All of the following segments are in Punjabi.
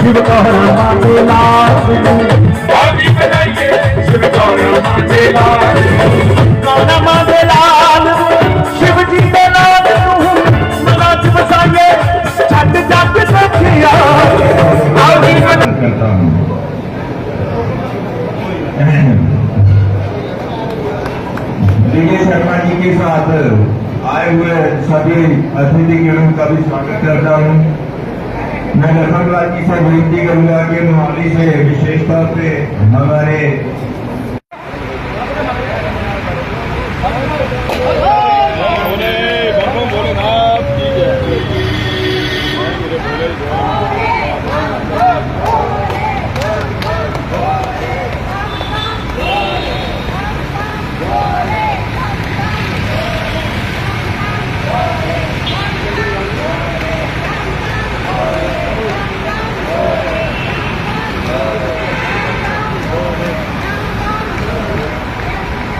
शिव गौर माते लाल शिव माते लाल माते लाल शिव जी तू बसाइए छट सखिया हूँ शर्मा जी के साथ आए हुए सभी अतिथि गणों का भी स्वागत करता हूँ। मैं लखनलाल जी से विनती करूंगा कि मोहाली से विशेष तौर पे हमारे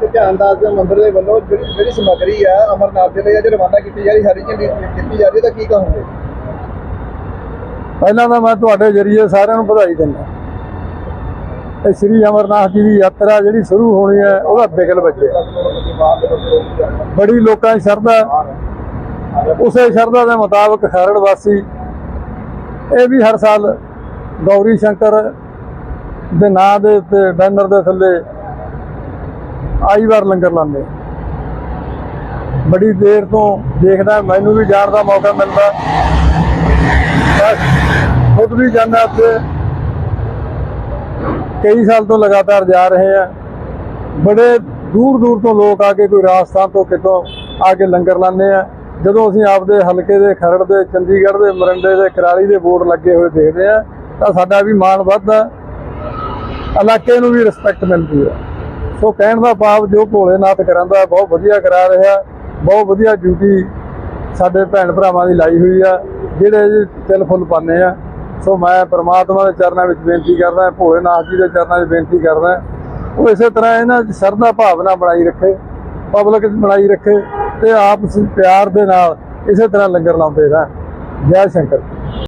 ਖਰੜ ਧਿਆਨਦਾਸ ਦੇ ਦੇ ਵੱਲੋਂ ਜਿਹੜੀ ਜਿਹੜੀ ਸਮੱਗਰੀ ਆ ਅਮਰਨਾਥ ਦੇ ਲਈ ਅੱਜ ਰਵਾਨਾ ਕੀਤੀ ਜਾ ਰਹੀ, ਹਰੀ ਝੰਡੀ ਕੀਤੀ ਜਾ ਰਹੀ, ਤਾਂ ਕੀ ਕਹੋਗੇ? ਪਹਿਲਾਂ ਤਾਂ ਮੈਂ ਤੁਹਾਡੇ ਜਰੀਏ ਸਾਰਿਆਂ ਨੂੰ ਵਧਾਈ ਦਿੰਦਾ। ਇਹ ਸ੍ਰੀ ਅਮਰਨਾਥ ਜੀ ਦੀ ਯਾਤਰਾ ਜਿਹੜੀ ਸ਼ੁਰੂ ਹੋਣੀ ਹੈ, ਉਹਦਾ ਬਿਗਲ ਵੱਜਿਆ। ਬੜੀ ਲੋਕਾਂ ਦੀ ਸ਼ਰਧਾ। ਉਸੇ ਸ਼ਰਧਾ ਦੇ ਮੁਤਾਬਕ ਖਰੜ ਵਾਸੀ ਇਹ ਵੀ ਹਰ ਸਾਲ ਗੌਰੀ ਸ਼ੰਕਰ ਦੇ ਨਾਂ ਦੇ ਉੱਤੇ ਬੈਨਰ ਦੇ ਥੱਲੇ ਆਈ ਵਾਰ ਲੰਗਰ ਲਾਉਂਦੇ। ਬੜੀ ਦੇਰ ਤੋਂ ਦੇਖਦਾ, ਮੈਨੂੰ ਵੀ ਜਾਣ ਦਾ ਮੌਕਾ ਮਿਲਦਾ। ਬਸ, ਖੁਦ ਵੀ ਜਾਂਦਾ ਉੱਥੇ। ਕਈ ਸਾਲ ਤੋਂ ਲਗਾਤਾਰ ਜਾ ਰਹੇ ਆ। ਬੜੇ ਦੂਰ ਦੂਰ ਤੋਂ ਲੋਕ ਆ ਕੇ ਕੋਈ ਰਾਜਸਥਾਨ ਤੋਂ ਕਿਤੋਂ ਆ ਕੇ ਲੰਗਰ ਲਾਉਂਦੇ ਆ। ਜਦੋਂ ਅਸੀਂ ਆਪਦੇ ਹਲਕੇ ਦੇ ਖਰੜ ਦੇ, ਚੰਡੀਗੜ੍ਹ ਦੇ, ਮਰਿੰਡੇ ਦੇ, ਕਰਾਲੀ ਦੇ ਬੋਰਡ ਲੱਗੇ ਹੋਏ ਦੇਖਦੇ ਆ, ਤਾਂ ਸਾਡਾ ਵੀ ਮਾਣ ਵੱਧਦਾ। ਇਲਾਕੇ ਨੂੰ ਵੀ ਰਿਸਪੈਕਟ ਮਿਲਦੀ ਹੈ ਸੋ ਕਹਿਣ ਦਾ ਭਾਵ ਜੋ ਭੋਲੇਨਾਥ ਕਰਾਂਦਾ ਬਹੁਤ ਵਧੀਆ ਕਰਾ ਰਿਹਾ। ਬਹੁਤ ਵਧੀਆ ਡਿਊਟੀ ਸਾਡੇ ਭੈਣ ਭਰਾਵਾਂ ਦੀ ਲਾਈ ਹੋਈ ਆ, ਜਿਹੜੇ ਜੀ ਤਿਲ ਫੁੱਲ ਪਾਉਂਦੇ ਆ। ਸੋ ਮੈਂ ਪ੍ਰਮਾਤਮਾ ਦੇ ਚਰਨਾਂ ਵਿੱਚ ਬੇਨਤੀ ਕਰਦਾ ਭੋਲੇਨਾਥ ਜੀ ਦੇ ਚਰਨਾਂ 'ਚ ਬੇਨਤੀ ਕਰਦਾ। ਉਹ ਇਸੇ ਤਰ੍ਹਾਂ ਇਹਨਾਂ 'ਚ ਸਰਦਾ ਭਾਵਨਾ ਬਣਾਈ ਰੱਖੇ ਪਬਲਿਕ 'ਚ ਬਣਾਈ ਰੱਖੇ ਤੇ ਆਪਸ ਪਿਆਰ ਦੇ ਨਾਲ ਇਸੇ ਤਰ੍ਹਾਂ ਲੰਗਰ ਲਾਉਂਦੇ ਰਹਿਣ। ਜੈ ਸ਼ੰਕਰ।